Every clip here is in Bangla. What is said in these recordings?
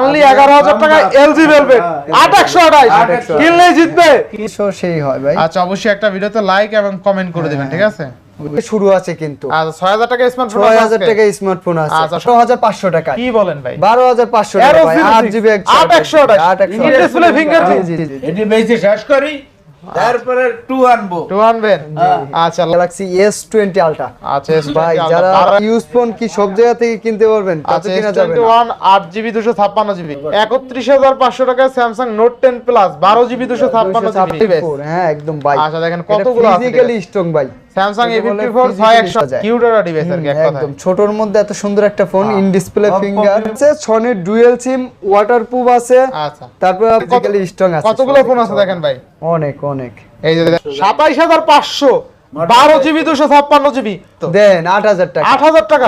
অনলি এগারো হাজার টাকা এলজি ভেলভেট আট একশো জিতবে। সো সেই হয় ভাই। আচ্ছা অবশ্যই একটা ভিডিওতে লাইক এবং কমেন্ট করে দিবেন ঠিক আছে? শুরু আছে কিন্তু। আচ্ছা ছয় হাজার টাকা স্মার্টফোন ছয় হাজার টাকা স্মার্টফোন আছে। আচ্ছা, ছ হাজার পাঁচশো টাকা কি বলেন ভাই? বারো হাজার পাঁচশো টাকা Aero ভাই, Philips, আট জিবি একশো আঠাশ। আট একশো In display fingerprint। জি, জি, জি। এটি বেশি শেষ করি। তারপরে টু আনব। টু আনবেন? আচ্ছা গ্যালাক্সি এস টোয়েন্টি আলট্রা আচ্ছা এস ভাই যারা ইউজ ফোন কি সব জায়গা থেকে কিনতে পারবেন? আচ্ছা এস টোয়েন্টি। ওয়ান আট জিবি দুশো ছাপ্পান্ন জিবি একত্রিশ হাজার পাঁচশো টাকায় স্যামসাং নোট টেন প্লাস বারো জিবি দুশো ছাপ্পান্ন জিবি হ্যাঁ একদম ভাই। আচ্ছা, দেখেন কতগুলো ফিজিক্যালি স্ট্রং ভাই। স্যামসাং এ একে বলে ফিফটি ফোর ছয় physically একশো সাজায়। কিউট একটা ডিভাইস আর কি একদম। ছোটর মধ্যে এত সুন্দর একটা ফোন ইন ডিসপ্লে ফিঙ্গার আছে সনির ডুয়েল সিম ওয়াটারপ্রুফ আছে। আচ্ছা। তারপর ফিজিক্যালি স্ট্রং আছে কতগুলো ফোন আছে দেখেন ভাই? অনেক অনেক। এই যে সাতাইশ হাজার পাঁচশো বারো জিবি দুশো ছাপ্পান্ন জিবি। দেন আট হাজার টাকা। আট হাজার টাকা।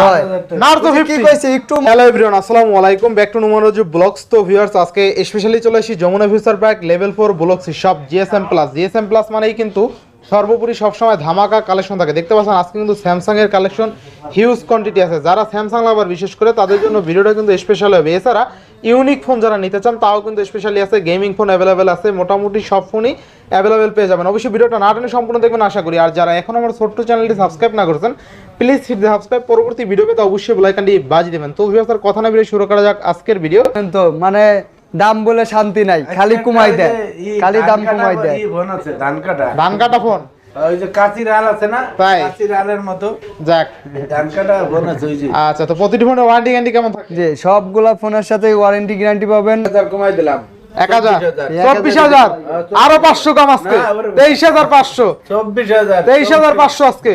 নার তো কইছে একটু হ্যালো এভরিওয়ান আসসালামু আলাইকুম। ব্যাক টু নুমারোজ ব্লগস তো ভিউয়ার্স আজকে স্পেশালি চলে এসেছি Jamuna future park level four vlogs সব জিএসএম প্লাস জিএসএম প্লাস মানেই কিন্তু সর্বোপরি সবসময় ধামাকা কালেকশন থাকে। দেখতে পাচ্ছেন, আজকে কিন্তু স্যামসাং এর কালেকশন হিউজ কোয়ান্টিটি আছে। যারা স্যামসাং লাভার বিশেষ করে, তাদের জন্য ভিডিওটা কিন্তু স্পেশাল হবে। এছাড়া ইউনিক ফোন যারা নিতে চান, তাও কিন্তু স্পেশালি আছে। গেমিং ফোন অ্যাভেলেবেল আছে। মোটামুটি সব ফোনই অ্যাভেলেবেল পেয়ে যাবেন। অবশ্যই ভিডিওটা না টেনে সম্পূর্ণ দেখবেন, আশা করি। আর যারা এখন আমার ছোট্ট চ্যানেলটি সাবস্ক্রাইব না করেছেন প্লিজ হিট সাবস্ক্রাইব পরবর্তী ভিডিও পেতে অবশ্যই বেলাইকানটি বাজি দেবেন। তো আর কথা না বেরিয়ে শুরু করা যাক আজকের ভিডিও তো মানে দাম বলে শান্তি নাই খালি কুমাই দেয় খালি দাম কুমাই দেয়। ফোন আছে ধান কাটা ধান কাটা ফোন ওই যে কাঁচির আল আছে না? তাই। আলের মতো। যাক। ধান কাটা ফোন আছে ওই যে। আচ্ছা তো প্রতিটি ফোনে ওয়ারেন্টি গ্যারান্টি কেমন থাকে? যে সবগুলা ফোনের সাথে ওয়ারেন্টি গ্যারান্টি পাবেন। হাজার কমাই দিলাম। এক হাজার? চব্বিশ হাজার। আরও পাঁচশো কম আজকে। তেইশ হাজার পাঁচশো। চব্বিশ হাজার তেইশ হাজার পাঁচশো আজকে।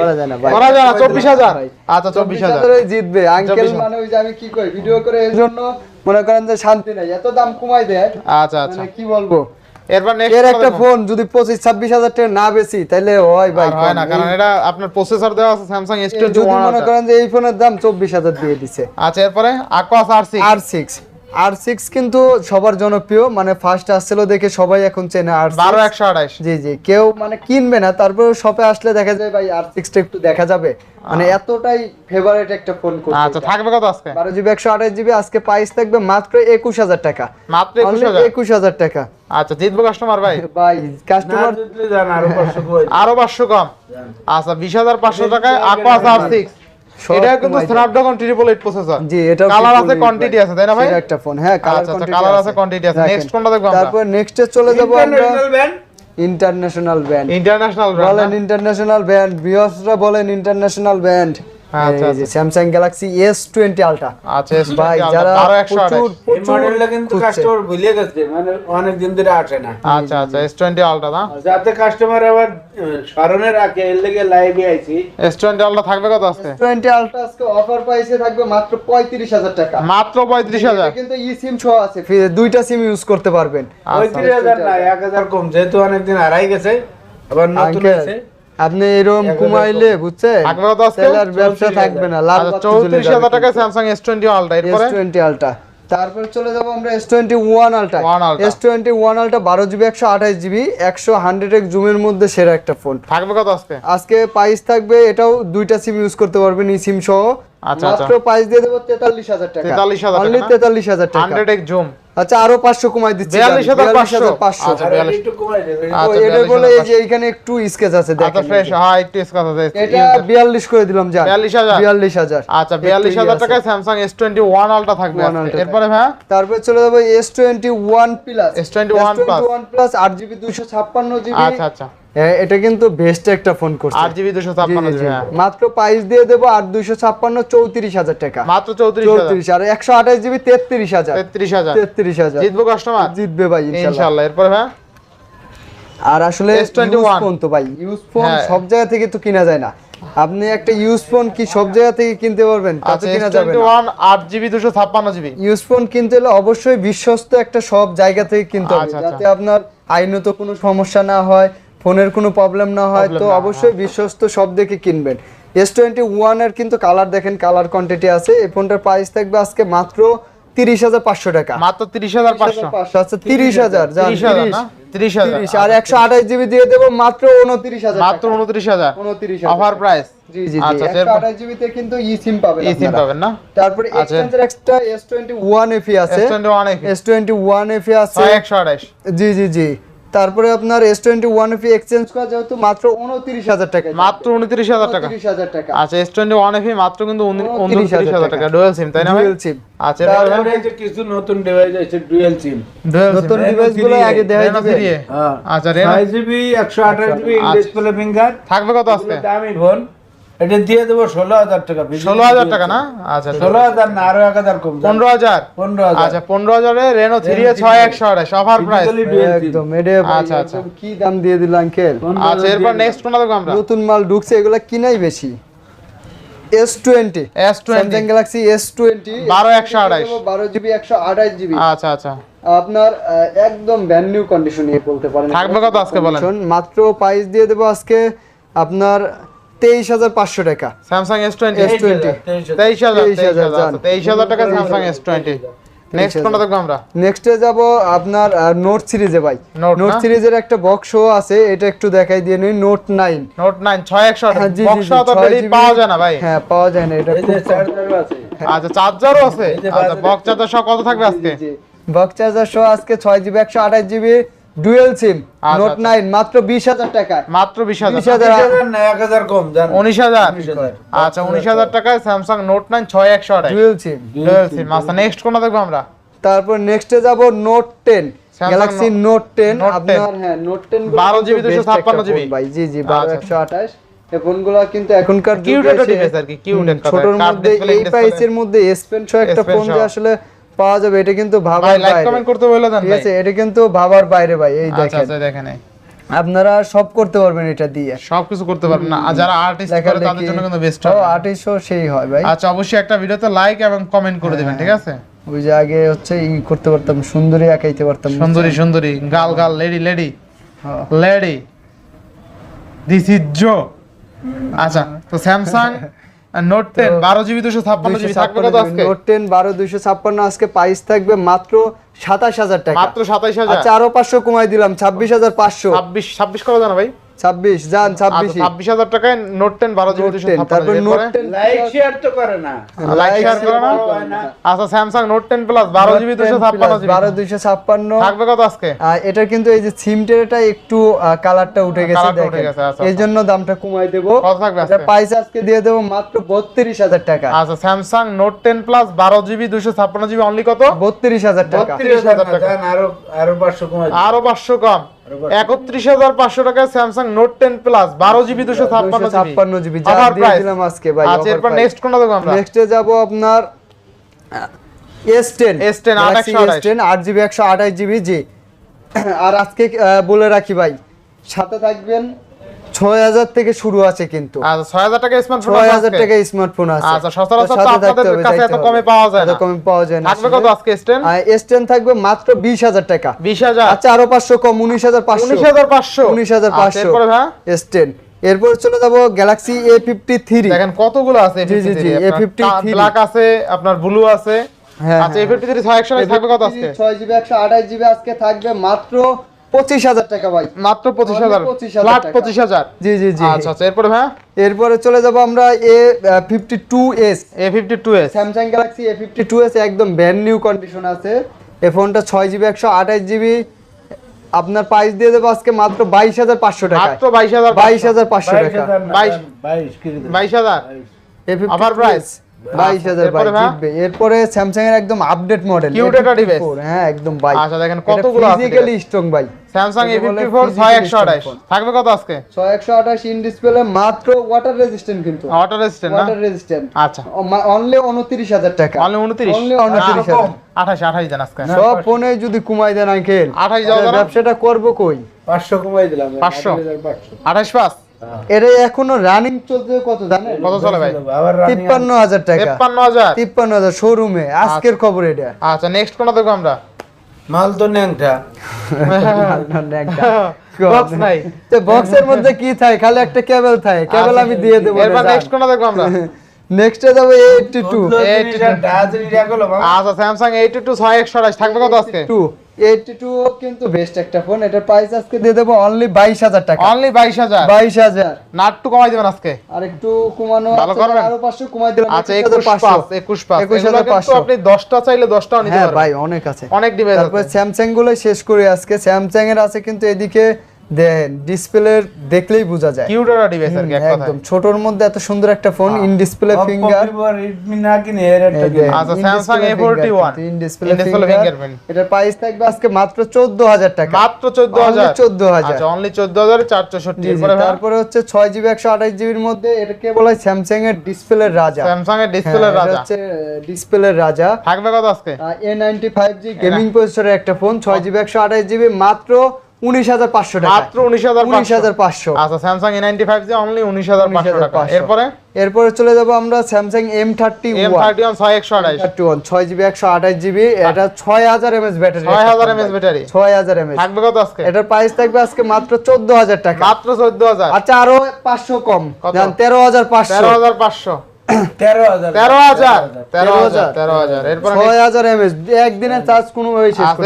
করা যায় না ভাই। করা যায় না চব্বিশ হাজার। আচ্ছা চব্বিশ হাজার। জিতবে। আঙ্কেল মানে ওই যে আমি কি কই ভিডিও করে এর জন্য মনে করেন যে শান্তি নাই এত দাম কমাই দেয়। আচ্ছা আচ্ছা। মানে কি বলব? এরপর এর একটা ফোন যদি পঁচিশ ছাব্বিশ হাজার টাকা না বেশি তাহলে হয় ভাই হয় না কারণ এটা আপনার প্রসেসর দেওয়া আছে যদি মনে করেন যে এই ফোনের দাম চব্বিশ হাজার দিয়ে দিছে। আচ্ছা এরপরে আকোয়াস আর সিক্স আর সিক্স কিন্তু সবার জনপ্রিয় মানে ফার্স্ট আসছিল দেখে সবাই এখন চেনে আর বারো একশো আঠাইশ জি জি কেউ মানে কিনবে না তারপর শপে আসলে দেখা যায় ভাই আর সিক্সটা একটু দেখা যাবে। মানে এতটাই ফেভারিট একটা ফোন আচ্ছা থাকবে কত আজকে? বারো জিবি একশো আঠাশ জিবি আজকে প্রাইস থাকবে মাত্র একুশ হাজার টাকা। মাত্র একুশ হাজার? টাকা। আচ্ছা জিতবো কাস্টমার ভাই? ভাই কাস্টমার আরও পাঁচশো কম? আচ্ছা বিশ হাজার পাঁচশো টাকায় আকোয়াস আর সিক্স এটা কিন্তু স্ন্যাপড্রাগন ট্রিপল এইট প্রসেসর জি এটা কালার আছে কোয়ান্টিটি আছে তাই না ভাই? একটা ফোন হ্যাঁ কালার কোয়ান্টিটি কালার আছে, কোয়ান্টিটি আছে। নেক্সট কোনটা দেখব আমরা? তারপর নেক্সটে চলে যাব আমরা international band international band international বলেন ইন্টারন্যাশনাল ব্যান্ড বিয়সরা বলেন international band Samsung galaxy S twenty ultra আচ্ছা S20 ভাই আলাদা, যারা আরও একশো প্রচুর আঠাশ এই প্রচুর মডেলটা কিন্তু খুঁজছে। কাস্টমার ভুলে গেছে মানে অনেক দিন ধরে আসে না। আচ্ছা আচ্ছা এস টোয়েন্টি আলট্রা না? যাতে কাস্টমার আবার আহ, স্মরণে রাখে এর লেগে লাইভে আইছি। এস টোয়েন্টি আলট্রা থাকবে কত আজকে? টোয়েন্টি আলট্রা আজকে অফার প্রাইসে থাকবে মাত্র পঁয়ত্রিশ হাজার টাকা। মাত্র পঁয়ত্রিশ হাজার। কিন্তু ই সিম সহ আছে দুইটা সিম ইউজ করতে পারবেন। পঁয়ত্রিশ হাজার না এক হাজার কম যেহেতু অনেকদিন হারাই গেছে আবার নতুন আছে আপনি এরকম কমাইলে বুঝছে আর ব্যবসা থাকবে না লাভ আচ্ছা চৌত্রিশ হাজার টাকায় স্যামসাং এস টোয়েন্টি আলট্রা এরপরে? এস টোয়েন্টি তারপর চলে যাব আমরা S twenty one Ultra। S twenty one ultra বারো জিবি একশো আঠাশ জিবি একশো হান্ড্রেড এক জুমের মধ্যে সেরা একটা ফোন থাকবে কত আজকে? আজকে প্রাইস থাকবে এটাও দুইটা সিম ইউজ করতে পারবেন এই সিম সহ। আচ্ছা, মাত্র প্রাইস দিয়ে দেবো তেতাল্লিশ হাজার টাকা। 43,000 অনলি টাকা এক জুম। আচ্ছা আরও পাঁচশো কমাই দিচ্ছি 42,500 আচ্ছা, একটু কমাই দেবে আচ্ছা, এটা বলে এই যে এখানে একটু স্কেচ আছে আচ্ছা ফ্রেশ হ্যাঁ একটু স্কাচ আছে এটা বিয়াল্লিশ করে দিলাম যা। 42,000? বিয়াল্লিশ হাজার। আচ্ছা বিয়াল্লিশ হাজার টাকায় স্যামসাং এস টোয়েন্টি ওয়ান থাকবে One আজকে। Ultra এরপরে হ্যাঁ তারপর চলে যাব S twenty one plus S21 Plus। One plus আট জিবি দুইশো ছাপ্পান্ন জিবি আচ্ছা আচ্ছা। এটা কিন্তু বেস্ট একটা ফোন করছে। আট জিবি দুশো ছাপ্পান্ন হ্যাঁ। মাত্র প্রাইস দিয়ে দেবো আট ছাপ্পান্ন চৌত্রিশ হাজার টাকা। মাত্র চৌত্রিশ চৌত্রিশ আর একশো আঠাশ জিবি তেত্রিশ হাজার। তেত্রিশ হাজার। তেত্রিশ হাজার। জিতবো কাস্টমার জিতবে ভাই ইনশাল্লাহ। ইনশাল্লাহ এরপরে হ্যাঁ আর আসলে S21 ইউজ ফোন তো ভাই ইউজ ফোন হ্যাঁ। সব জায়গা থেকে তো কিনা যায় না। আপনি একটা ইউজ ফোন কি সব জায়গা থেকে কিনতে পারবেন তাতে আচ্ছা কিনা যাবে না। ওয়ান আট জিবি দুশো ছাপ্পান্ন জিবি ইউজ ফোন কিনতে হলে অবশ্যই বিশ্বস্ত একটা সব জায়গা থেকে কিনতে হবে। আচ্ছা, আচ্ছা। যাতে আপনার আইনত কোনো সমস্যা না হয় ফোনের কোনো প্রবলেম না হয় তো অবশ্যই বিশ্বস্ত সব দেখে কিনবেন। এস টোয়েন্টি ওয়ানের কিন্তু কালার দেখেন কালার কোয়ান্টিটি আছে। এই ফোনটার প্রাইস থাকবে আজকে মাত্র তিরিশ হাজার পাঁচশো টাকা। মাত্র তিরিশ হাজার পাঁচশো। আচ্ছা তিরিশ হাজার তিরিশ হাজার তিরিশ আর একশো আঠাশ জিবি দিয়ে দেবো মাত্র উনত্রিশ হাজার মাত্র উনত্রিশ হাজার? উনত্রিশ অফার প্রাইস জি জি জি। আচ্ছা, আঠাশ জিবিতে কিন্তু ই সিম পাবেন এই সিম পাবেন না? তারপরে আচ্ছা। এক্সচেঞ্জের একটা এস টোয়েন্টি ওয়ান এফি আছে। S twenty one S twenty one FE আছে। একশো আঠাশ। জি জি জি। তারপরে আপনার S twenty one FE exchange করা যেহেতু মাত্র উনত্রিশ হাজার টাকা। মাত্র উনত্রিশ হাজার টাকা। উনত্রিশ হাজার টাকা। আচ্ছা এস টোয়েন্টি ওয়ান এফি মাত্র কিন্তু উনত্রিশ হাজার টাকা। ডুয়াল ডুয়েল সিম তাই না ভাই? সিম। আচ্ছা কিছু নতুন ডিভাইস আছে ডুয়েল সিম নতুন ডিভাইসগুলো ডিভাইসগুলো আগে দেখাই এ। হ্যাঁ আচ্ছা রেনো জিবি একশো আঠাশ জিবি। ডিসপ্লে ফিঙ্গার থাকবে কত আছে দামি ফোন এটা দিয়ে দেবো ষোলো হাজার টাকা ষোলো হাজার টাকা না? আচ্ছা ষোলো হাজার না আরও এক হাজার কম পনেরো হাজার? পনেরো হাজার। আচ্ছা পনেরো হাজারে রেনো থ্রি ছয় একশো অফার প্রাইস। একদম এটা আচ্ছা, আচ্ছা। কি দাম দিয়ে দিল আঙ্কেল আচ্ছা এরপর নেক্সট কোনটা দেখব আমরা? নতুন মাল ঢুকছে এগুলা কিনাই বেশি? S twenty S twenty galaxy S twenty বারো একশো আঠাশ। বারো জিবি একশো আড়াইশ জিবি। আচ্ছা আচ্ছা। আপনার একদম ব্র্যান্ড নিউ কন্ডিশন বলতে পারেন। থাকবে কত আজকে বলেন? মাত্র প্রাইস দিয়ে দেবো আজকে আপনার তেইশ হাজার পাঁচশো টাকা। স্যামসাং এস টোয়েন্টি S20 তেইশ হাজার তেইশ হাজার। তেইশ হাজার টাকা স্যামসাং এস টোয়েন্টি নেক্সট কোনটা দেখব আমরা? নেক্সটে যাব আপনার নোট সিরিজে ভাই। নোট সিরিজের একটা বক্স শো আছে এটা একটু দেখাই দিয়ে নিই। নোট নাইন নোট নাইন ছয় একশো হ্যাঁ, জি, জি, বক্স জি, তো GB পাওয়া যায় না ভাই। হ্যাঁ পাওয়া যায় না এটা চার্জারও আছে। আচ্ছা চার্জারও আছে। আচ্ছা বক্স চার্জার কত থাকবে আজকে? বক্স চার্জার শো আজকে ছয় জিবি একশো আঠাশ জিবি ডুয়েল সিম আচ্ছা, নোট আচ্ছা। নাইন মাত্র বিশ হাজার টাকা। মাত্র না হাজার কম জান। আচ্ছা উনিশ হাজার টাকায় স্যামসাং নোট নাইন ছয় একশো আঠাশ। Dual SIM. ডুয়েল সিম আচ্ছা নেক্সট কোনটা দেখব আমরা? তারপর নেক্সটে যাব note galaxy note ten Note 10 আপনার হ্যাঁ নোট টেন 12 GB 256 ভাই। জি জি আচ্ছা। এই ফোনগুলো কিন্তু এখনকার যুগে ছোটর মধ্যে এই। প্রাইসের মধ্যে এস পেন সহ একটা ফোন যে আসলে পাওয়া যাবে এটা কিন্তু ভাবার ভাই লাইক বাইরে। কমেন্ট করতে বলে দেন ঠিক আছে এটা কিন্তু ভাবার বাইরে ভাই এই আচ্ছা দেখেন। আচ্ছা দেখেন আপনারা সব করতে পারবেন এটা দিয়ে। সবকিছু করতে পারবেন না। আর যারা আর্টিস্ট করে তাদের জন্য কিন্তু বেস্ট হবে। আর্টিস্টও সেই হয় ভাই। আচ্ছা অবশ্যই একটা ভিডিওতে লাইক এবং কমেন্ট করে দিবেন ঠিক আছে? ওই যে আগে হচ্ছে ই করতে পারতাম সুন্দরী আঁকাইতে পারতাম সুন্দরী সুন্দরী গাল গাল লেডি লেডি হ্যাঁ। লেডি দিস ইজ জো আচ্ছা তো স্যামসাং নোট টেন বারো জিবি দুশো ছাপ্পান্ন জিবি থাকবে কত আজকে? নোট টেন বারো দুইশো ছাপ্পান্ন আজকে প্রাইস থাকবে মাত্র সাতাশ হাজার টাকা। মাত্র সাতাইশ হাজার। আচ্ছা আরও পাঁচশো কমাই দিলাম ছাব্বিশ হাজার পাঁচশো। ছাব্বিশ ছাব্বিশ করা জানা ভাই? ছাব্বিশ যান ছাব্বিশ আচ্ছা ছাব্বিশ হাজার টাকায় নোট টেন বারো জিবি তারপর নোট? টেন লাইক শেয়ার তো করে না। লাইক শেয়ার করে না? আচ্ছা স্যামসাং নোট টেন প্লাস বারো জিবি দুশো ছাপ্পান্ন জিবি। বারো দুইশো ছাপ্পান্ন। থাকবে কত আজকে? এটা কিন্তু এই যে সিমটেরটা একটু কালারটা উঠে গেছে দেখেন। আচ্ছা, এই জন্য দামটা কমাই দেবো। কত থাকবে আজকে? প্রাইস আজকে দিয়ে দেবো মাত্র বত্রিশ হাজার টাকা। আচ্ছা স্যামসাং নোট টেন প্লাস বারো জিবি দুশো ছাপ্পান্ন জিবি অনলি কত? বত্রিশ হাজার টাকা। বত্রিশ হাজার না, আরও আরও পাঁচশো কমাই আরও পাঁচশো কম। একত্রিশ হাজার পাঁচশো টাকায় স্যামসাং নোট টেন প্লাস বারো জিবি দুশো ছাপ্পান্ন জিবি। দিলাম আজকে ভাই আচ্ছা এরপর নেক্সট কোনটা আমরা? নেক্সটে যাব আপনার এস টেন S10 আট একশো আঠাশ। এস টেন আট জিবি একশো আঠাশ জিবি জি। আর আজকে বলে রাখি ভাই সাথে থাকবেন ছয় হাজার থেকে শুরু আছে কিন্তু। আচ্ছা ছয় হাজার টাকা স্মার্টফোন ছয় হাজার টাকা স্মার্টফোন আছে। আচ্ছা, সচরাচর তো আপনাদের কাছে এত কমে পাওয়া যায় না। কমে পাওয়া যায় না থাকবে কত আজকে থাকবে মাত্র বিশ হাজার টাকা। বিশ হাজার। আচ্ছা আরও পাঁচশো কম উনিশ হাজার পাঁচশো। উনিশ হাজার পাঁচশো। উনিশ হাজার আচ্ছা, পাঁচশো এরপরে ভাই? এস এরপর চলে যাব গ্যালাক্সি এ ফিফটি থ্রি দেখেন কতগুলো আছে জি, জি, জি, A53 ব্ল্যাক আছে আপনার ব্লু আছে। হ্যাঁ, আচ্ছা এ ফিফটি থ্রি ছয় একশো থাকবে কত আজকে? ছয় জিবি একশো আঠাশ জিবি আজকে থাকবে মাত্র পঁচিশ হাজার টাকা ভাই। মাত্র পঁচিশ হাজার? ফ্ল্যাট পঁচিশ হাজার? জি জি জি। আচ্ছা আচ্ছা এরপরে ভাই এরপরে চলে যাব আমরা A fifty two S A fifty two S Samsung galaxy A fifty two S একদম ব্র্যান্ড নিউ কন্ডিশন আছে। এই ফোনটা ছয় জিবি একশো আঠাশ জিবি আপনার প্রাইস দিয়ে দেবো আজকে মাত্র বাইশ হাজার পাঁচশো টাকা মাত্র বাইশ হাজার বাইশ হাজার পাঁচশো টাকা। বাইশ। বাইশ হাজার। এ ফিফটি এরপরে স্যামসাং এর একদম আপডেট মডেল হ্যাঁ একদম ভাই আচ্ছা, দেখেন কতগুলো ফিজিক্যালি স্ট্রং ভাই স্যামসাং আঠাশ। থাকবে কত আজকে? আঠাশ ইন ডিসপ্লে মাত্র ওয়াটার রেজিস্ট্যান্ট কিন্তু। ওয়াটার রেজিস্ট্যান্ট ওয়াটার রেজিস্ট্যান্ট আচ্ছা। অনলি উনত্রিশ হাজার টাকা। অনলি 29 কম। হাজার। আঠাশ আঠাশ দেন আজকে। সব ফোনে যদি কুমাই দেন আঙ্কেল। 28 যাও ব্যবসাটা করব কই? পাঁচশো কমাই দিলাম। 500? আট হাজার পাঁচশো। আঠাশ পাঁচ? এটা এখনও রানিং চলতে কত জানেন? কত চলে ভাই? তিপ্পান্ন হাজার টাকা। তিপ্পান্ন হাজার? তিপ্পান্ন হাজার শোরুমে আজকের আচ্ছা। খবর এটা। আচ্ছা নেক্সট আমরা? মাল তো ন্যাংটা। বক্স নাই। তো বক্সের মধ্যে কি থাকে খালি একটা কেবল থাকে কেবল আমি দিয়ে দেবো এবার নেক্সট কোনটা দেখব আমরা? নেক্সটে যাবে 82 82 আচ্ছা স্যামসাং 82 6128 থাকবে কত আজকে? 2 না আজকে একটু কমানো পাঁচশো একুশ পাঁচ একুশ হাজার পাঁচশো। দশটা চাইলে দশটা হ্যাঁ, ভাই অনেক আছে। অনেক ডিভাইস স্যামসাংগুলো শেষ করি আজকে। স্যামসাং এর আছে কিন্তু এদিকে দেখেন ডিসপ্লে দেখলেই বোঝা যায়। কিউট একটা ডিভাইস আর কি এক কথায়। একদম। ছোটর মধ্যে এত সুন্দর একটা phone in display finger Redmi না কিনে এর একটা আচ্ছা, Samsung A41 in display In display finger fingerprint। এটার প্রাইস থাকবে আজকে মাত্র 14000 টাকা। মাত্র চোদ্দ হাজার। Only 14,000 আচ্ছা অনলি চোদ্দ হাজার চারশোষট্টি জি, জি, এরপরে তারপরে হচ্ছে 6GB 128GB এর মধ্যে এটাকে বলা? হয় স্যামসাং এর ডিসপ্লের রাজা। স্যামসাং এর ডিসপ্লে রাজা। হচ্ছে ডিসপ্লের রাজা। থাকবে কত আজকে? A ninety five G gaming প্রসেসরের একটা ফোন ছয় জিবি একশো আঠাশ জিবি মাত্র উনিশ হাজার পাঁচশো টাকা মাত্র উনিশ হাজার উনিশ হাজার পাঁচশো। আচ্ছা স্যামসাং এ নাইনটি অনলি উনিশ হাজার পাঁচশো টাকা। এরপরে? এরপরে চলে যাব আমরা ওয়ান ছয় জিবি একশো আঠাশ জিবি এটা ছয় হাজার এমএস ব্যাটারি ছয় হাজার এমএস ব্যাটারি ছয় হাজার এমএস থাকবে কত আজকে? এটার প্রাইস থাকবে আজকে মাত্র চোদ্দ হাজার টাকা। মাত্র চোদ্দ হাজার। আচ্ছা আরও পাঁচশো কম। কত? জান তেরো হাজার পাঁচশো। তেরো হাজার। তেরো হাজার। তেরো হাজার এরপরে ছয় হাজার এমএস একদিনের চার্জ কোনোভাবেই শেষ আচ্ছা।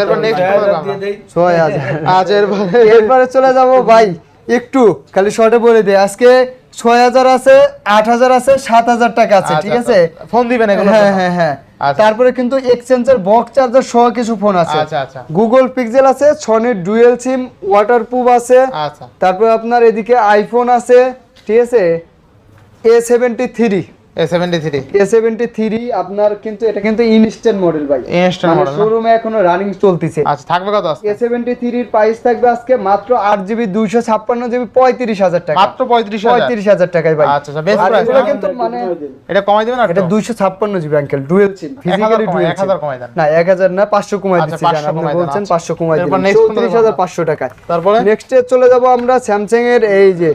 ছয় হাজার হাজার। আচ্ছা এরপরে এরপরে চলে যাব ভাই একটু খালি শর্টে বলে দিই। আজকে ছয় হাজার আছে আট হাজার আছে সাত হাজার টাকা আছে ঠিক আছে? ফোন দিবেন এগুলো হ্যাঁ হ্যাঁ হ্যাঁ। আচ্ছা। তারপরে কিন্তু এক্সচেঞ্জের বক্স চার্জার সহ কিছু ফোন আছে। আচ্ছা আচ্ছা। গুগল পিক্সেল আছে সনির ডুয়েল সিম ওয়াটারপ্রুফ আছে। আচ্ছা। তারপরে আপনার এদিকে আইফোন আছে ঠিক আছে? A seventy three A seventy three A seventy three আপনার কিন্তু এটা কিন্তু ইনস্ট্যান্ট মডেল ভাই। Instant model শোরুমে এখনও রানিং চলতেছে। আচ্ছা থাকবে কত আজকে? এ সেভেন্টি প্রাইস থাকবে আজকে মাত্র আট জিবি দুইশো ছাপ্পান্ন জিবি পঁয়ত্রিশ হাজার টাকা। মাত্র টাকায় ভাই। আচ্ছা, আচ্ছা, best আর price, এগুলো না? কিন্তু মানে এটা কমাই দিবেন আর এটা দুইশো ছাপ্পান্ন GB uncle dual SIM physically কমাই, ডুয়েল কমাই দেন। না এক হাজার না পাঁচশো কমাই দিচ্ছি জান, আপনি বলছেন। পাঁচশো কমাই দিন next কোনটা হাজার পাঁচশো টাকায়। তারপরে? নেক্সটে চলে যাব আমরা স্যামসাং এর এই যে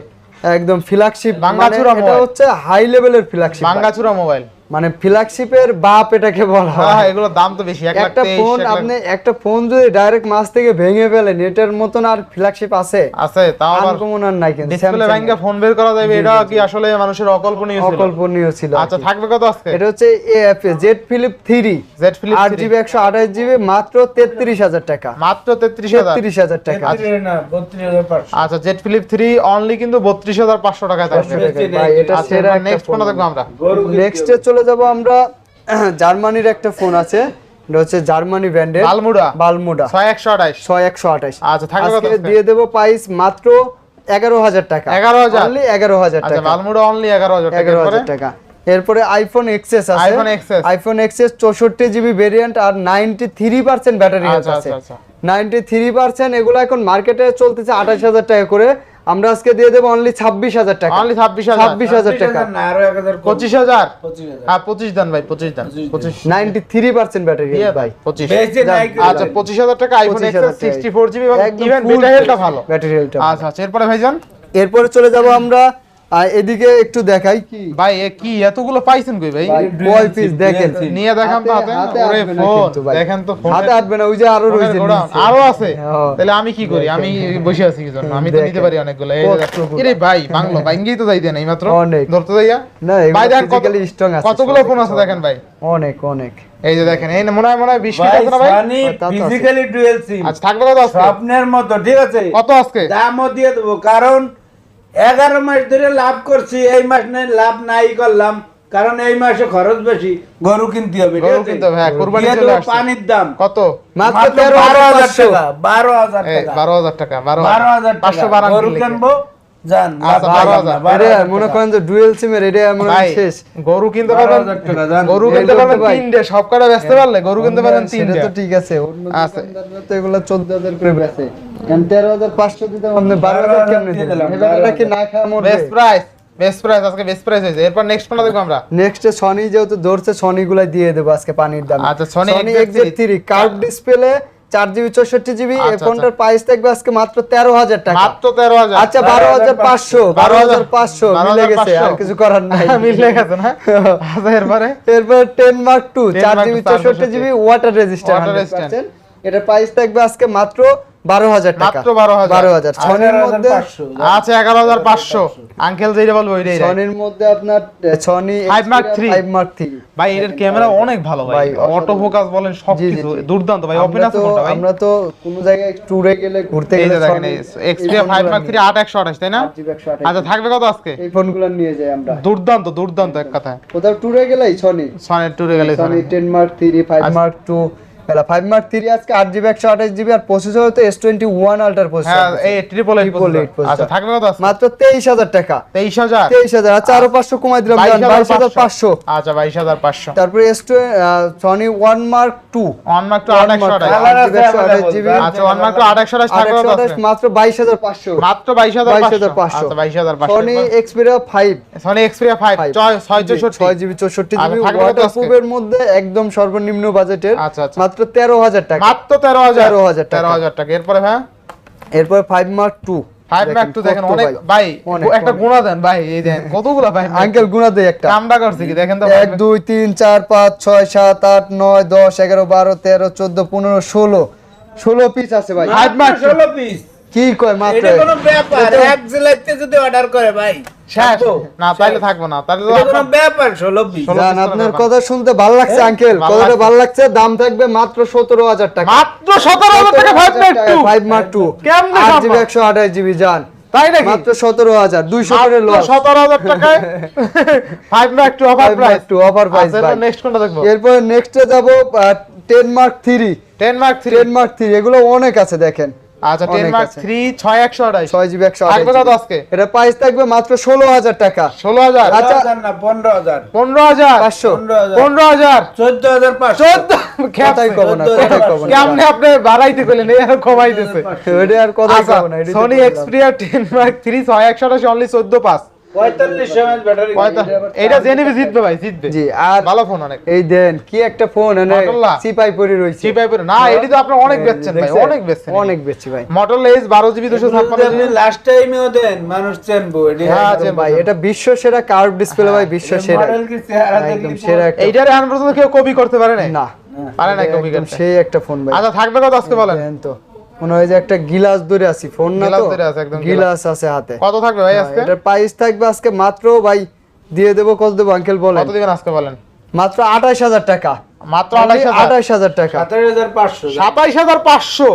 একদম ফ্ল্যাগশিপ বাংলাচুরা মোবাইল এটা হচ্ছে হাই লেভেলের ফ্ল্যাগশিপ বাংলাচুরা মোবাইল মানে ফ্ল্যাগশিপের বাপ এটাকে বলা হ্যাঁ। এগুলোর দাম তো বেশি একটা ফোন আপনি একটা ফোন যদি ডাইরেক্ট মাছ থেকে ভেঙে ফেলেন এটার মতন আর ফ্ল্যাগশিপ আছে আছে তাও আবার আনকমন আর নাই কিন্তু ডিসপ্লে ব্যাংকে ফোন বের করা যাবে এটা কি আসলে মানুষের অকল্পনীয় ছিল? অকল্পনীয় ছিল আচ্ছা থাকবে কত আজকে? এটা হচ্ছে Z flip three Z flip আট জিবি একশো আঠাশ জিবি মাত্র তেত্রিশ হাজার টাকা। মাত্র তেত্রিশ হাজার? তেত্রিশ হাজার টাকা। তেত্রিশ না বত্রিশ হাজার পাঁচশো। আচ্ছা জেড ফ্লিপ থ্রি অনলি কিন্তু বত্রিশ হাজার পাঁচশো টাকায় থাকবে। টাকা। ভাই, এটা আচ্ছা সেরা নেক্সট ফোন কোনটা দেখব আমরা। নেক্সটে চলে যাব আমরা জার্মানির একটা ফোন আছে। এটা হচ্ছে জার্মানি ব্র্যান্ডের বালমুডা। বালমুডা। ছয় একশো আঠাইশ ছয় একশো আঠাশ। আচ্ছা, আজকে? দিয়ে দেবো প্রাইস মাত্র এগারো হাজার টাকা। 11,000? Only এগারো হাজার আচ্ছা টাকা। বালমুডা অনলি এগারো হাজার এগারো হাজার টাকা। এরপরে আইফোন এক্সেস আছে। iPhone XS আইফোন এক্সেস চৌষট্টি জিবি ভেরিয়েন্ট আর নাইনটি থ্রি পার্সেন্ট ব্যাটারি আছে। নাইনটি থ্রি পার্সেন্ট এগুলো এখন মার্কেটে চলতেছে আঠাশ হাজার টাকা করে। আমরা আজকে দিয়ে দেবো অনলি ছাব্বিশ হাজার টাকা। অনলি ছাব্বিশ হাজার। ছাব্বিশ হাজার টাকা। পঁচিশ হাজার? হ্যাঁ পঁচিশ দান ভাই পঁচিশ দেন পঁচিশ নাইনটি থ্রি পার্সেন্ট ব্যাটারি ভাই ভাই। পঁচিশ। আচ্ছা পঁচিশ হাজার টাকা আইফোন 25,000 সিক্সটি ফোর জিবি এবং হেলটা ভালো। ব্যাটারি হেলটা আচ্ছা আচ্ছা এরপরে ভাইজান? এরপরে চলে যাব আমরা আর এদিকে একটু দেখাই কি? ভাই কি? এতগুলো পাইছেন কই ভাই? কয় পিস দেখেন। নিয়ে দেখান তো হাতে ওরে ফোন। দেখেন তো ফোন হাতে আসবে না ওই যে আরও রয়েছে আরও আছে। তাহলে আমি কি করি? আমি বসে আছি কি জন্য। আমি তো দেখেন। নিতে পারি অনেকগুলো। এই দেখো। এরে ভাই বাংলো ভাঙ্গেই তো যাইতে নাই মাত্র। অনেক। ধরতে যাইয়া? না, ভাই দেখেন কত- strong আছে, কতগুলো ফোন আছে দেখেন ভাই? অনেক অনেক। এই যে দেখেন এই মনে হয় মনে হয় বিশ পিস আছে না ভাই। ফিজিক্যালি ডুয়েল সিম আচ্ছা থাকবে কত আজকে? স্বপ্নের মতো ঠিক আছে? কত আজকে? দামও দিয়ে দেবো কারণ এগারো মাস ধরে লাভ করছি এই মাস নাই লাভ নাই করলাম কারণ এই মাসে খরচ বেশি গরু কিনতে হবে গরু কিনতে হবে, হ্যাঁ, কুরবানি চলে আসছে। পানির দাম। কত? মাত্র হাজার টাকা। বারো হাজার এই টাকা। বারো হাজার টাকা বারো বারো হাজার পাঁচশো টাকা। বারান গরু কিনবো আচ্ছা, লাভ বারো নাই, হাজার। বারো এটা হাজার মনে করেন যে ডুয়েল সিমের এটা মনে শেষ। গরু কিনতে পারবেন হাজার টাকা দাম। গরু কিনতে পারবেন তিনটে সব কটা বেচতে পারলে গরু কিনতে পারবেন তিনটে তো ঠিক আছে আছে। তো এগুলো চোদ্দ হাজার করে বেচে। কারণ তেরো দিতাম আপনি 12,000 কেমনে দিয়ে দিলাম, এবার কি না খাওয়া মরবে বেস্ট প্রাইস বেস্ট প্রাইস আজকে বেস্ট প্রাইস হয়েছে। এরপর নেক্সট কোনটা দেখব আমরা? নেক্সট সনি যেহেতু ধরছে সনি গুলাই দিয়ে দেবো আজকে পানির দাম। আচ্ছা, Sony XZ3 XZ three curve display চার জিবি চৌষট্টি জিবি এই আচ্ছা, ফোনটার প্রাইস থাকবে আজকে মাত্র তেরো হাজার টাকা। মাত্র তেরো হাজার। আচ্ছা বারো হাজার পাঁচশো বারো হাজার পাঁচশো মিলে গেছে আর কিছু করার নাই। মিলে গেছে না? আচ্ছা এরপরে? টেন মার্ক টু চার জিবি চৌষট্টি। GB water resistor. এটার প্রাইস থাকবে আজকে মাত্র বারো হাজার টাকা। মাত্র 12,000 বারো হাজার। ছনির মধ্যে আচ্ছা এগারো হাজার পাঁচশো। আঙ্কেল যেটা বলব ওইটাই রাখ। মধ্যে আপনার Sony Five Mark three। Five mark three ভাই এটার ক্যামেরা অনেক ভালো ভাই। ভাই, অটো ফোকাস বলেন সবকিছু। জি, জি। দুর্দান্ত ভাই ওপেন আছে তো ভাই। আমরা তো কোনো জায়গায় ট্যুরে গেলে ঘুরতে গেলে দেখেন Sony ফাইভ মার্ক থ্রি আট একশো আঠাশ তাই না? যাই। 8GB 128 আচ্ছা থাকবে কত আজকে? এই ফোনগুলো নিয়ে যাই আমরা। দুর্দান্ত দুর্দান্ত এক কথা কোথাও ট্যুরে গেলেই ছনি। সনের ট্যুরে গেলে Sony ten mark three five mark two এলা ফাইভ মার্ক থ্রি আজকে আট জিবি একশো আঠাশ জিবি আর প্রসেসর টোয়েন্টি ওয়ান আল্টার হ্যাঁ এই ট্রিপল এইট processor। আচ্ছা থাকবে কত আজকে? মাত্র তেইশ হাজার টাকা। তেইশ হাজার? তেইশ হাজার আচ্ছা আরও পাঁচশো কমাই দিলাম বাইশ বাইশ হাজার পাঁচশো। আচ্ছা বাইশ হাজার পাঁচশো। তারপরে S Sony one mark two one mark two আট একশো আঠাশ। Color আছে available, জিবি আচ্ছা আট থাকবে কত আজকে? মাত্র বাইশ হাজার পাঁচশো। মাত্র বাইশ হাজার বাইশ পাঁচশো। হাজার পাঁচশো। আচ্ছা বাইশ হাজার পাঁচশো। Sony Xperia five Sony Xperia five ছয় ছয় চৌষট্টি। ছয় জিবি চৌষট্টি আচ্ছা, জিবি? ওয়াটারপ্রুফের মধ্যে একদম সর্বনিম্ন বাজেটের আচ্ছা, আচ্ছা। মাত্র তেরো হাজার টাকা। মাত্র তেরো হাজার। 13,000 টাকা। তেরো হাজার টাকা। এরপরে হ্যাঁ এরপরে five mark two five mark two দেখেন অনেক ভাই। একটা গুণা দেন ভাই এই দেন কতগুলো ভাই আঙ্কেল গুণা দেয় একটা। কামটা করছে কি? দেখেন তো এক দুই তিন চার পাঁচ ছয় সাত আট নয় দশ এগারো বারো তেরো চোদ্দ পনেরো ষোলো। ষোলো পিস আছে ভাই। Five mark. ষোলো পিস কি কয় মাত্র? এটা কোনো ব্যাপার। এক জেলাতে যদি অর্ডার করে ভাই শেষ। না তাইলে থাকব না। তাহলে তো এটা কোনো ব্যাপার জান আপনার কথা শুনতে ভালো লাগছে আঙ্কেল। কথাটা ভালো লাগছে দাম থাকবে মাত্র সতেরো হাজার টাকা। মাত্র সতেরো হাজার টাকা মার্ক টু মার্ক টু কেমনে আট সম্ভব? জিবি একশো আঠাশ জিবি যান তাই নাকি? মাত্র সতেরো হাজার দুইশো করে লস সতেরো হাজার টাকায় five mark two offer price two offer price, ভাই। নেক্সট কোনটা দেখব? এরপরে নেক্সটে যাব ten mark three ten mark three ten mark three এগুলো অনেক আছে দেখেন। আচ্ছা জিবি আজকে? এটা প্রাইস থাকবে মাত্র টাকা। আচ্ছা। না কথাই কব না কথাই কব না। কেমনে আপনি বাড়াইতে এই আর কমাইতেছে। কথাই কব না সোনি এক্সপিরিয়া অনলি এটা জেনেবি জিতবে ভাই জিতবে। জি আর ভালো ফোন অনেক। এই দেন কি একটা ফোন এনে Motorola? সিপাই রইছে চিপাই পরে না এটি তো আপনি অনেক বেচছেন ভাই অনেক বেচছেন অনেক বেচছি ভাই। মডেল এজ বারো জিবি দুশো ছাপ্পান্ন আপনি লাস্ট টাইমেও দেন মানুষ চেনবো এটি হ্যাঁ, ভাই এটা বিশ্ব সেরা কার্ভ ডিসপ্লে ভাই বিশ্ব সেরা। মডেল কি চেহারা একদম সেরা এইটার এখন পর্যন্ত কেউ কপি করতে পারে না না। পারে না কপি করতে। সেই একটা ফোন ভাই। আচ্ছা থাকবে কত আজকে বলেন? তো। মনে হয় যে একটা গিলাস ধরে আছি ফোন না তো? ধরে আছে, একদম গিলাস আছে হাতে। কত থাকবে ভাই আজকে? এটার প্রাইস থাকবে আজকে মাত্র ভাই দিয়ে দেবো কত দেবো আঙ্কেল বলেন। কত দিবেন আজকে বলেন? মাত্র আঠাশ হাজার টাকা। মাত্র আঠাশ হাজার। টাকা। সাতাশ হাজার পাঁচশো। সাতাইশ হাজার পাঁচশো।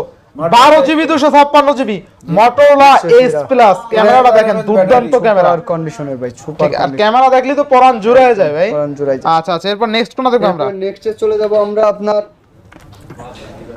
বারো জিবি দুশো ছাপ্পান্ন জিবি মটোলা এস প্লাস ক্যামেরাটা দেখেন দুর্দান্ত ক্যামেরা। সুপার কন্ডিশনের ভাই সুপার আর ক্যামেরা দেখলে তো পরান জুড়ে যায় ভাই। কন্ডিশন জোড়াই আচ্ছা আচ্ছা এরপর নেক্সট কোন দেখব আমরা? নেক্সটে চলে যাব আমরা আপনার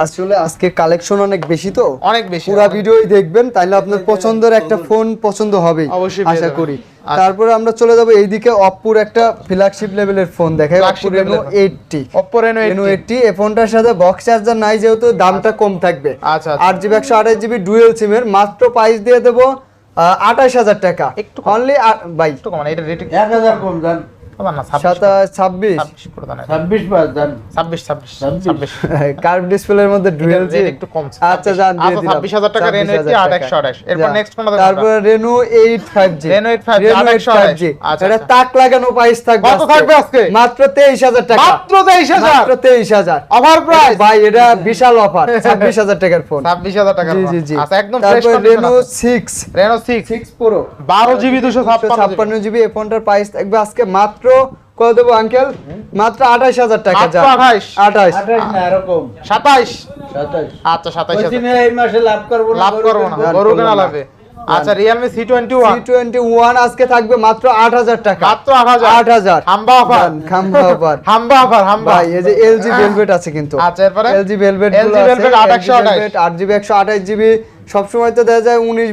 আসলে আজকে কালেকশন অনেক বেশি তো? অনেক বেশি পুরো ভিডিওই দেখবেন তাহলে আপনার পছন্দের একটা ফোন পছন্দ হবে আশা করি। আচ্ছা। তারপরে আমরা চলে যাব এইদিকে অপ্পুর একটা ফ্ল্যাগশিপ লেভেলের ফোন দেখাই Oppo Reno. Eighty Oppo Reno Reno 80 eighty এই ফোনটার সাথে বক্স চার্জার নাই যেহেতু দামটা কম থাকবে। আচ্ছা, আচ্ছা। আট জিবি একশো আঠাশ জিবি ডুয়েল সিমের মাত্র প্রাইস দিয়ে দেবো আঠাশ হাজার টাকা। একটু অনলি ভাই। একটু কমান এটা রেটিং এক হাজার কম যান কার্ভ ডিসপ্লের মধ্যে ডুয়েল জি একটু কম আচ্ছা জান দিয়ে আচ্ছা, দিলাম। 26,000 টাকা Reno 80, 26,000 8 128 এরপর যা। কোনটা তারপর Reno 85G Reno 85G, Reno 828 85G আচ্ছা, এটা। তাক লাগানো প্রাইস থাকবে কত থাকবে আজকে? মাত্র 23000 টাকা। মাত্র তেইশ হাজার? মাত্র 23000 অফার প্রাইস ভাই এটা বিশাল অফার 26000 টাকার ফোন ছাব্বিশ হাজার টাকা জি জি জি। আচ্ছা একদম fresh Reno 6 Reno six 6 pro বারো জিবি দুশো ছাপ্পান্ন ছাপ্পান্ন জিবি এই ফোনটার প্রাইস থাকবে আজকে মাত্র কত দেবো আঙ্কেল? মাত্র আঠাশ হাজার টাকা যা 28 আঠাশ। আঠাশ। এরকম। সাতাইশ। আচ্ছা সাতাইশ এই মাসে লাভ করব লাভ করব না গরু কেনা। লাগবে। আচ্ছা আজকে থাকবে মাত্র টাকা। মাত্র হাম্বা অফার খাম্বা অফার হাম্বা অফার হাম্বা। ভাই এই যে এলজি ভেলভেট আছে কিন্তু। আচ্ছা, এরপরে? এলজি ভেলভেট LG Velvet 828 আট জিবি একশো আঠাশ জিবি সবসময় তো দেখা যায় উনিশ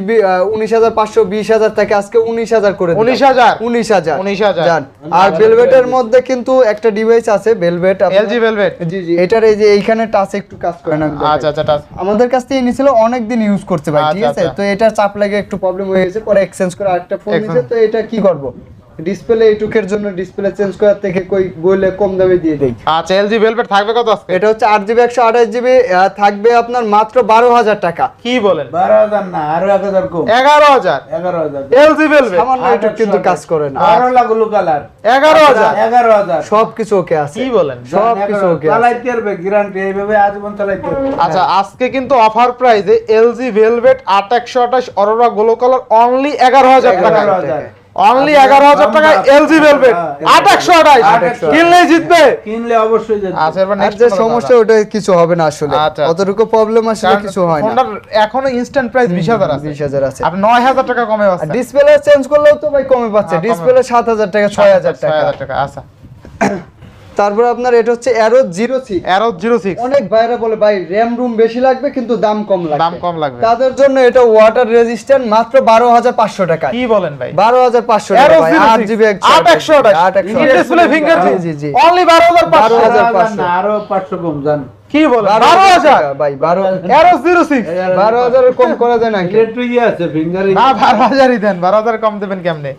উনিশ হাজার পাঁচশো বিশ হাজার থেকে আজকে উনিশ হাজার করে উনিশ হাজার? উনিশ হাজার। 19,000 যান। আর ভেলভেটের মধ্যে কিন্তু একটা ডিভাইস আছে ভেলভেট এলজি ভেলভেট জি জি। এটার এই যে এইখানে টাচ একটু কাজ করে না আচ্ছা আচ্ছা টাচ আমাদের কাছ থেকে নিছিল অনেক দিন ইউজ করতে ভাই ঠিক আচ্ছা, আছে? আচ্ছা। তো এটা চাপ লাগে একটু প্রবলেম হয়ে গেছে পরে এক্সচেঞ্জ করে আরেকটা ফোন। নিছে তো এটা কি করব? ডিসপ্লে এইটুকের জন্য ডিসপ্লে চেঞ্জ করার থেকে কই বলে কম দামে দিয়ে দেই। আচ্ছা এলজি ভেলভেট থাকবে কত আজকে? এটা হচ্ছে আট জিবি একশো আঠাশ জিবি থাকবে আপনার মাত্র বারো হাজার টাকা। কি বলেন? বারো হাজার না আরও এক হাজার কম। এগারো হাজার? এগারো হাজার। এলজি ভেলভেট সামান্য একটু কিন্তু কাজ করে না। আরও লাগুলো কালার এগারো হাজার? এগারো হাজার। সব কিছু ওকে আছে। কি বলেন? সব কিছু ওকে চালাইতে পারবে গ্যারান্টি এইভাবে আজীবন চালাইতে পারবে। আচ্ছা আজকে কিন্তু অফার প্রাইসে এলজি ভেলভেট আট একশো আঠাশ অরোরা গোলো কালার অনলি এগারো হাজার টাকা এগারো হাজার। অনলি এগারো হাজার টাকা এলজি ভেলভেট আট একশো আঠাশ। আট জিতবে। কিনলে অবশ্যই আচ্ছা এবার আর নেক্সট যে সমস্যা ওটা কিছু হবে না আসলে। আচ্ছা। অতটুকু প্রবলেম আসলে কিছু হয় না। ফোনটার এখনও ইনস্ট্যান্ট প্রাইস বিশ হাজার আছে। বিশ হাজার আছে। আপনি নয় হাজার টাকা কমে পাচ্ছে ডিসপ্লে চেঞ্জ করলেও তো ভাই কমে পাচ্ছে। হ্যাঁ, ডিসপ্লে সাত হাজার টাকা ছয় হাজার টাকা আচ্ছা। তারপর আপনার এটা হচ্ছে aero zero six aero zero six অনেক ভাইরা বলে ভাই র্যাম রুম বেশি লাগবে কিন্তু দাম কম লাগবে। দাম কম লাগবে। তাদের জন্য এটা ওয়াটার রেজিস্ট্যান্ট মাত্র বারো হাজার পাঁচশো টাকা কি বলেন ভাই? বারো হাজার পাঁচশো টাকা আট জিবি আট একশো আট একশো ডিসপ্লে জি জি অনলি বারো হাজার বারো হাজার পাঁচশো। আরও পাঁচশো কম জান। কি বলেন? ভাই কম করা যায় না? ইলেকট্রিক আছে ফিঙ্গার দেন কম দেবেন কেমনে?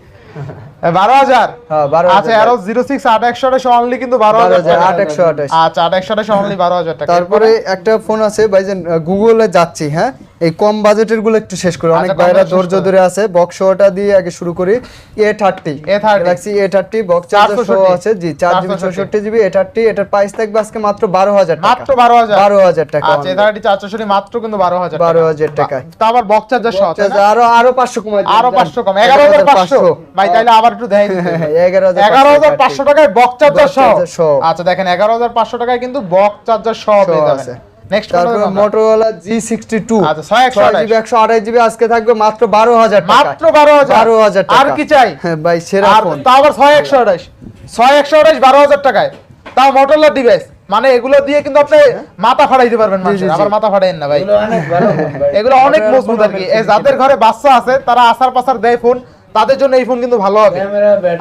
বারো হাজার? হ্যাঁ আচ্ছা হাজার জিরো সিক্স আট একশো আঠাশ অনলি কিন্তু বারো হাজার আট একশো আঠাশ। আচ্ছা আট একশো আঠাশ অনলি বারো হাজার টাকা। তারপরে একটা ফোন আছে ভাই গুগলে যাচ্ছি হ্যাঁ? এই কম বাজেটেরগুলো একটু শেষ করি। অনেক আচ্ছা, কম বাজেট শেষ ধৈর্য ধরে আছে। বক্স ওটা দিয়ে আগে শুরু করি। A thirty galaxy A thirty box 464 আছে। জি চার জিবি চৌষট্টি জিবি এ থার্টি এটার প্রাইস থাকবে আজকে মাত্র বারো হাজার মাত্র বারো হাজার। বারো হাজার টাকা আচ্ছা এধারটি চার মাত্র কিন্তু বারো হাজার বারো হাজার টাকায়। তা আবার বক্স চার্জার সহ আরও আরও পাঁচশো কমাই আরও পাঁচশো কম এগারো হাজার পাঁচশো। ভাই তাইলে আবার একটু দেয় এগারো হাজার পাঁচশো টাকায় বক্স চার্জার সহ। আচ্ছা দেখেন এগারো হাজার পাঁচশো টাকায় কিন্তু বক্স চার্জার সহ পেয়ে যাবেন। নেক্সট তারপরে মোটরওয়ালা জি আচ্ছা, ছয় একশো আঠাশ। জিবি একশো আঠাশ জিবি আজকে থাকবে মাত্র বারো হাজার মাত্র বারো হাজার। টাকা। আর কি চাই? হ্যাঁ ভাই সেরা ফোন। তা আবার ছয় একশো আঠাশ। ছয় একশো আঠাশ বারো হাজার টাকায়। তাও মোটরলার ডিভাইস মানে এগুলো দিয়ে কিন্তু আপনি মাথা ফাটাইতে পারবেন মানুষের। আবার মাথা ফাটাইন না ভাই। এগুলো অনেক ভালো ফোন ভাই। এগুলো অনেক এগুলো মজবুত আর কি। যাদের ঘরে বাচ্চা আছে তারা আসার পাসার দেয় ফোন। তাদের জন্য এই ফোন কিন্তু ভালো হবে।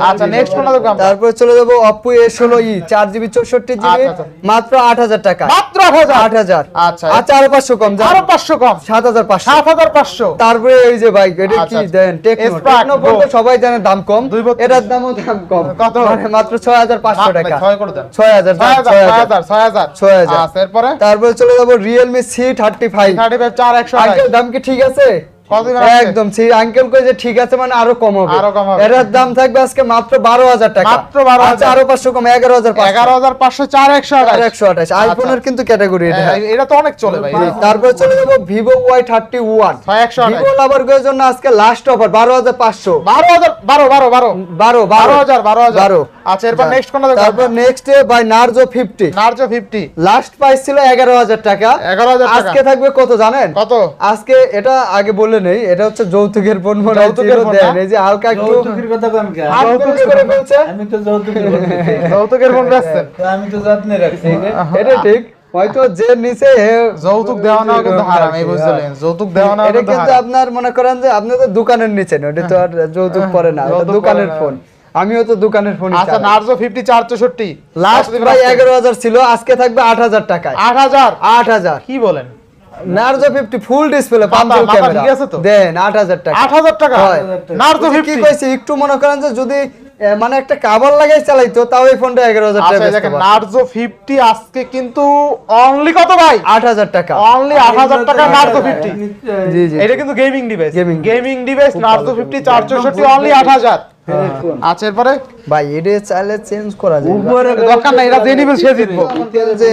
আচ্ছা নেক্সট ফোন দেখো আমরা। তারপরে চলে যাব চৌষট্টি জিবি আচ্ছা, আচ্ছা। মাত্র আট হাজার টাকা। মাত্র আট হাজার? আট হাজার। আচ্ছা। আচ্ছা আরও পাঁচশো কম যান। আরও পাঁচশো কম। সাত হাজার পাঁচশো। সাত হাজার পাঁচশো। তারপরে এই যে বাইক এটা আচ্ছা, কি আচ্ছা। দেন টেকনো টেকনো বলতে সবাই জানে দাম কম। এটার দামও দাম কম। কত? মানে মাত্র ছয় হাজার পাঁচশো মাপ নাই, টাকা। ছয় করে দেন। ছয় হাজার ছয় হাজার ছয় ছয় হাজার হাজার ছয় হাজার। ছয় হাজার। আচ্ছা এরপরে? তারপরে চলে যাব Realme C thirty five thirty five চার একশো আঠাশ। দাম কি ঠিক আছে? একদম সেই আঙ্কেল কই যে ঠিক আছে মানে আরও কম হবে। আরও কম হবে। এটার দাম থাকবে আজকে মাত্র বারো হাজার টাকা। মাত্র 12,000 আচ্ছা আরও পাঁচশো কম এগারো এগারো আইফোনের কিন্তু ক্যাটাগরি এটা। হ্যাঁ, এটা তো অনেক চলে ভাই। তারপরে চলে যাব ভিভো ওয়াই থার্টি ওয়ান ছয় একশো আঠাশ। ভিভো লাভার জন্য আজকে লাস্ট অফার বারো হাজার পাঁচশো। বারো হাজার বারো বারো বারো। বারো বারো। হাজার বারো হাজার। বারো। আচ্ছা এরপর নেক্সট কোনটা তারপর next by Narzo fifty Narzo fifty last price ছিল এগারো হাজার টাকা। 11,000 টাকা। আজকে থাকবে কত জানেন? কত? আজকে এটা আগে বলে নেই এটা হচ্ছে যৌতুকের ফোন মনে যৌতুকের দেন এই যে হালকা একটু যৌতুকের কথা কোন কে? বেশি করে ফেলছে আমি তো যৌতুকের। যৌতুকের ফোন বেচছেন তো আমি তো যত্নে রাখছি। এটা ঠিক হয়তো যে নিচে যৌতুক দেওয়া নেওয়া কিন্তু হারাম এই বুঝলেন? যৌতুক দেওয়া নেওয়া এটা কিন্তু আপনার মনে করেন যে আপনি তো দোকানের নিচে ওটা তো আর যৌতুক পরে না ওটা দোকানের ফোন। আমিও তো দোকানের ফোন আচ্ছা নার্জো ফিফটি চার চৌষট্টি। লাস্ট প্রায় এগারো হাজার ছিল আজকে থাকবে আট হাজার টাকায়। আট হাজার? আট হাজার। কি বলেন? নার্জো ফিফটি ফুল ডিসপ্লে মাথা ক্যামেরা ঠিক আছে তো? দেন আট হাজার টাকা। আট হাজার টাকা? হয়। নার্জো যদি কি ফিফটি কইছি? একটু মনে করেন যে যদি মানে একটা কাভার লাগাই চালাইতো তাও এই ফোনটা এগারো হাজার টাকা আচ্ছা দেখেন নার্জো ফিফটি আজকে কিন্তু অনলি কত ভাই? আট হাজার টাকা। অনলি আট হাজার টাকা নার্জো ফিফটি জি জি। এটা কিন্তু gaming device gaming device Narzo fifty চার চৌষট্টি অনলি আট হাজার। আচ্ছা এরপরে? ভাই এটা চাইলে চেঞ্জ করা যায়। উপরে দরকার নাই এটা যে নিবে সে জিতবো।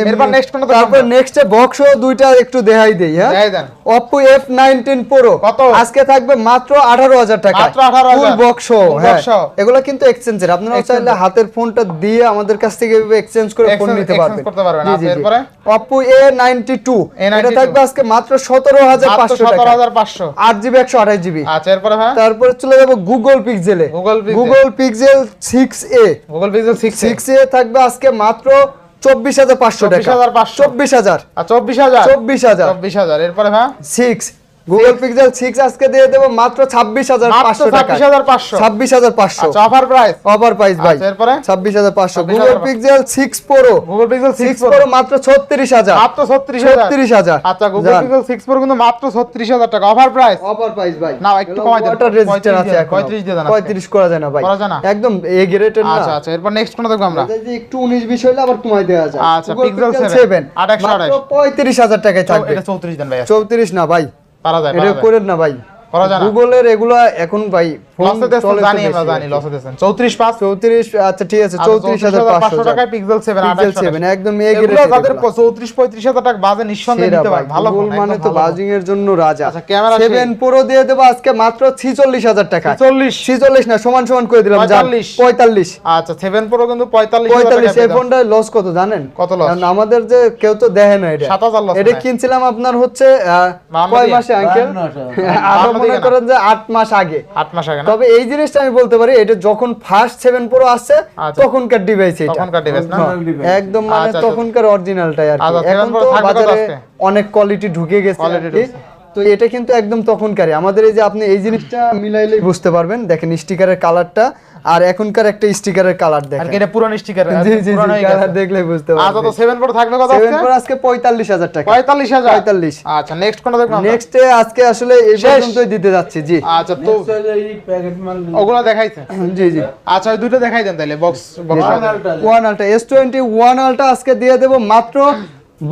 এরপর কোনটা দেখো তারপর? নেক্সট বক্স দুইটা একটু দেখাই দেই হ্যাঁ? Oppo F19 Pro কত? আজকে থাকবে মাত্র 18000 টাকা মাত্র 18,000 ফুল বক্স হ্যাঁ। এগুলো কিন্তু এক্সচেঞ্জের আপনারা চাইলে হাতের ফোনটা দিয়ে আমাদের কাছ থেকে এক্সচেঞ্জ করে ফোন নিতে পারবেন। করতে পারবেন। আচ্ছা। এরপরে? Oppo A92 এটা থাকবে আজকে মাত্র 17500 টাকা। সতেরো হাজার পাঁচশো। 8GB 128GB আচ্ছা এরপরে হ্যাঁ? তারপরে চলে যাব গুগল পিক্সেলে Google Pixel। Google pixel 6a Google pixel six 6a থাকবে আজকে মাত্র 24500 টাকা। 24,500 24000 আর চব্বিশ হাজার? চব্বিশ হাজার। চব্বিশ হাজার। এরপরে হ্যাঁ? সিক্স গুগল পিক্সেল সিক্স আজকে দিয়ে দেবো মাত্র ছাব্বিশ হাজার মাত্র পাঁচশো টাকা। 26,500 ছাব্বিশ হাজার পাঁচশো। আচ্ছা অফার প্রাইস অফার প্রাইস ভাই। আচ্ছা, এরপরে? ছাব্বিশ হাজার পাঁচশো। 26,500 Google pixel six pro Google pixel six 6 pro মাত্র ছত্রিশ হাজার। মাত্র 36000 36,000 আচ্ছা গুগল। পিক্সেল 6 প্রো কিন্তু মাত্র 36000 টাকা। অফার প্রাইস অফার প্রাইস ভাই। না, একটু কমাই দেন। ওয়াটার রেজিস্ট্যান্ট 35 আছে এখন। 35 দিয়ে দেন আজকে। 35 করা যায় না ভাই। করা যায় না? একদম এ গ্রেডের না। আচ্ছা আচ্ছা এরপর নেক্সট কোন দেখব আমরা? এটা যে একটু 19 20 হইলে আবার কমাই দেওয়া যায়। আচ্ছা, Pixel 7, 7 আট একশো মাত্র আঠাশ। 35000 টাকায় থাকবে। এটা 34 দেন ভাই 34 না ভাই। পারা যায় এটা। করেন না ভাই করা যায় না? গুগলের এগুলা এখন ভাই ফোন লসে দেন চলে তো জানি আমরা জানি আর দেন 34 পাঁচ? 34 আচ্ছা ঠিক আছে 34500 টাকায় পিক্সেল 7 Pixel 7 একদম এ এগুলো যাদের 34 35000 টাকা বাজে নিঃসন্দেহে নিতে পারে। ভালো ফোন মানে তো বাজিং এর জন্য রাজা। আচ্ছা, ক্যামেরা 7 প্রো দিয়ে দেবো আজকে মাত্র 46000 টাকা। 40 46 না সমান সমান করে দিলাম যান 45 45 আচ্ছা 7 প্রো কিন্তু 45 পঁয়তাল্লিশ এই ফোনটা লস কত জানেন? কত? আমাদের যে কেউ তো দেখে না এটা। 7000 loss এটা কিনছিলাম আপনার হচ্ছে আহ, কয় মাসে আঙ্কেল মনে করেন যে আট মাস আগে। 8 মাস আগে তবে এই জিনিসটা আমি বলতে পারি এটা যখন ফার্স্ট সেভেন প্রো আসছে আচ্ছা। তখনকার ডিভাইস এটা। তখনকার ডিভাইস না? হ্যাঁ, একদম মানে আচ্ছা, আচ্ছা। তখনকার অরিজিনালটাই আর কি। আচ্ছা, এখন তো বাজারে অনেক কোয়ালিটি ঢুকে গেছে। তো এটা কিন্তু একদম তখনকারই। আমাদের এই যে আপনি এই জিনিসটা মিলাইলেই বুঝতে পারবেন। দেখেন স্টিকারের কালারটা আর এখনকার একটা স্টিকারের কালার দেখেন। এটা পুরান স্টিকার জি জি জি কালার দেখলেই বুঝতে আচ্ছা পারবেন তো 7 প্রো থাকবে কত আজকে? প্রো আজকে পঁয়তাল্লিশ হাজার টাকা। 45000 পঁয়তাল্লিশ। আচ্ছা নেক্সট কোনটা দেখব আমরা? নেক্সট আজকে আসলে এই পর্যন্তই দিতে যাচ্ছি জি। আচ্ছা তো প্যাকেট মাল ওগুলো দেখাইছে? জি জি। আচ্ছা ওই দুটো দেখাই দেন তাহলে box box one ultra S twenty one ultra আজকে দিয়ে দেবো মাত্র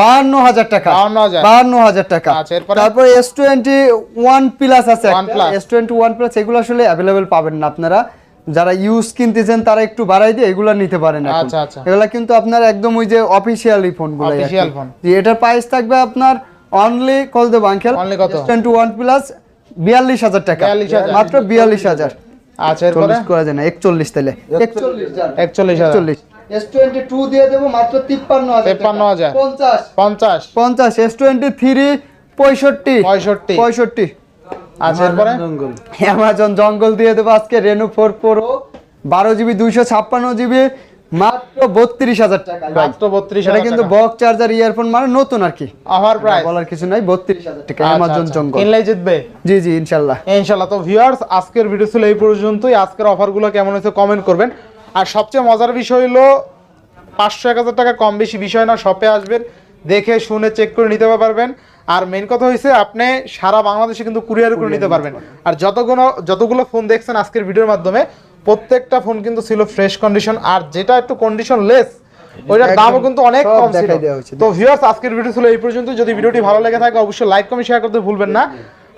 বাহান্ন হাজার টাকা। 52,000 বাহান্ন হাজার টাকা। আচ্ছা? তারপরে এস টোয়েন্টি ওয়ান প্লাস আছে। এস টোয়েন্টি ওয়ান প্লাস এগুলো আসলে অ্যাভেলেবেল পাবেন না আপনারা। যারা ইউজ কিনতেছেন তারা একটু বাড়াই দিয়ে এগুলো নিতে পারেন। আচ্ছা, আচ্ছা। এগুলা কিন্তু আপনার একদম ওই যে অফিসিয়ালি ফোনগুলো Official phone। এটার প্রাইস থাকবে আপনার অনলি কল দেবো আঙ্কেল কত? টোয়েন্টি ওয়ান প্লাস বিয়াল্লিশ হাজার টাকা। মাত্র বিয়াল্লিশ হাজার। আচ্ছা চল্লিশ করা যায় না একচল্লিশ তাহলে একচল্লিশ যান 41000 চল্লিশ এস টোয়েন্টি টু দিয়ে দেবো মাত্র তিপ্পান্ন হাজার 53,000 পঞ্চাশ। 50 পঞ্চাশ। এস টোয়েন্টি থ্রি পঁয়ষট্টি। 65 পঁয়ষট্টি। আচ্ছা এরপরে? অ্যামাজন জঙ্গল। দিয়ে দেবো আজকে রেনু ফোর প্রো বারো জিবি দুইশো ছাপ্পান্ন জিবি মাত্র বত্রিশ হাজার টাকা। মাত্র 32 এটা কিন্তু বক্স চার্জার ইয়ারফোন মানে নতুন আর কি। প্রাইস বলার কিছু নাই বত্রিশ হাজার টাকা আচ্ছা, অ্যামাজন জঙ্গল। কিনলেই জিতবে? জি জি ইনশাল্লাহ। ইনশাআল্লাহ তো ভিউয়ার্স আজকের ভিডিও ছিল এই পর্যন্তই। আজকের অফারগুলো কেমন হয়েছে কমেন্ট করবেন। আর সবচেয়ে মজার বিষয় হলো পাঁচশো এক হাজার টাকা কম বেশি বিষয় না শপে আসবেন দেখে শুনে চেক করে নিতে পারবেন। আর মেন কথা হয়েছে আপনি সারা বাংলাদেশে কিন্তু কুরিয়ার করে নিতে পারবেন। আর যতগুলো যতগুলো ফোন দেখছেন আজকের ভিডিওর মাধ্যমে প্রত্যেকটা ফোন কিন্তু ছিল ফ্রেশ কন্ডিশন আর যেটা একটু কন্ডিশন লেস ওইটার দামও কিন্তু অনেক কম ছিল। তো ভিউয়ার্স আজকের ভিডিও ছিল এই পর্যন্ত। যদি ভিডিওটি ভালো লেগে থাকে অবশ্যই লাইক কমেন্ট শেয়ার করতে ভুলবেন না।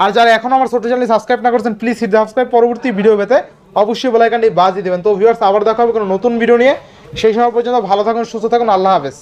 আর যারা এখন আমার ছোট চ্যানেল সাবস্ক্রাইব না করছেন প্লিজ হিট সাবস্ক্রাইব পরবর্তী ভিডিও পেতে অবশ্যই বেলাইকানটি বাজিয়ে দেবেন। তো ভিউয়ার্স আবার দেখা হবে কোনো নতুন ভিডিও নিয়ে। সেই সময় পর্যন্ত ভালো থাকুন সুস্থ থাকুন আল্লাহ হাফেজ।